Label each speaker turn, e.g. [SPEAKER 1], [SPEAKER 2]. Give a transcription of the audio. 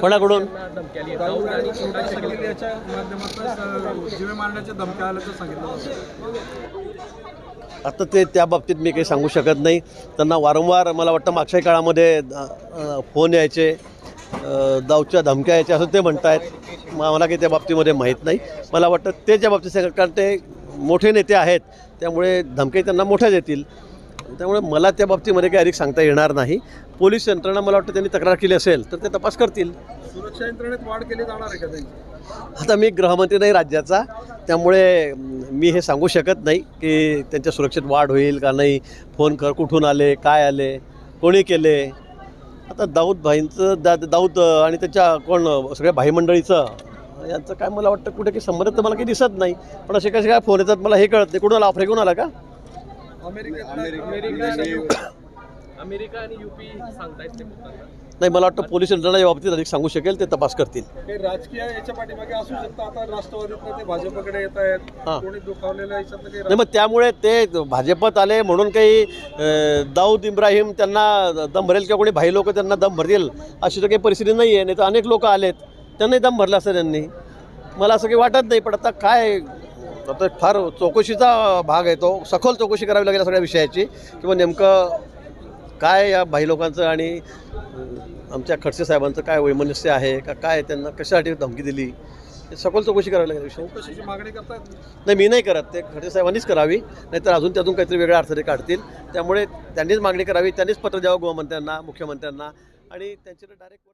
[SPEAKER 1] कोणाकडून? आता ते त्या बाबतीत मी काही सांगू शकत नाही. त्यांना वारंवार मला वाटतं मागच्या काळामध्ये फोन यायचे. दाऊच्या धमक्या यायच्या असं ते म्हणतायत. म- मला काही त्या बाबतीमध्ये माहीत नाही. मला वाटतं ते त्या बाबतीत सांगत कारण ते मोठे नेते आहेत त्यामुळे धमके त्यांना मोठ्या देतील. त्यामुळे मला त्या बाबतीमध्ये काही अधिक सांगता येणार नाही. पोलीस यंत्रणा मला वाटतं त्यांनी तक्रार केली असेल तर ते तपास करतील.
[SPEAKER 2] सुरक्षा यंत्रणेत वाढ केली जाणार आहे का त्यांची?
[SPEAKER 1] आता मी गृहमंत्री नाही राज्याचा त्यामुळे मी हे सांगू शकत नाही की त्यांच्या सुरक्षेत वाढ होईल का नाही. फोन कर कुठून आले काय आले कोणी केले? आता दाऊद भाईंचं दा दाऊद आणि त्याच्या कोण सगळ्या भाई मंडळीचं यांचं काय मला वाटतं कुठे काही संबंध तर मला काही दिसत नाही. पण असे कसे काय फोन येतात मला हे कळत नाही. कुठून आला? आफ्रिकून आला का?
[SPEAKER 3] अमेरिका अमेरिका आणि युपी सांगतायत ते
[SPEAKER 1] नाही मला वाटतं पोलीस यंत्रणा या बाबतीत अधिक सांगू शकेल ते तपास करतील.
[SPEAKER 2] हे राजकीय याच्या पाठीमागे असू शकतं. आता राष्ट्रवादीतनं ते भाजपकडे येत आहेत.
[SPEAKER 1] हां.
[SPEAKER 2] कोणी काही
[SPEAKER 1] नाही मग त्यामुळे ते भाजपत आले म्हणून काही अं, दाऊद इब्राहिम त्यांना दम भरेल किंवा कोणी भाई लोक त्यांना दम भरतील अशी तर काही परिस्थिती नाही आहे नाही तर अनेक लोक आलेत. त्यांनाही दम भरला असं त्यांनी मला असं काही वाटत नाही पण आता काय आता फार चौकशीचा भाग आहे तो. सखोल चौकशी करावी लागेल या सगळ्या विषयाची. किंवा नेमकं काय या भाई लोकांचं आणि आमच्या खडसे साहेबांचं काय वैमनस्य आहे? का काय त्यांना कशासाठी धमकी दिली? हे सखोल चौकशी करावी लागेल
[SPEAKER 2] चौकशीची मागणी करतायत
[SPEAKER 1] नाही मी नाही करत. ते खडसे साहेबांनीच करावी. नाहीतर अजून त्यातून काहीतरी वेगळ्या अर्थाने काढतील. त्यामुळे त्यांनीच मागणी करावी. त्यांनीच पत्र द्यावं गृहमंत्र्यांना मुख्यमंत्र्यांना. आणि त्यांचे डायरेक्ट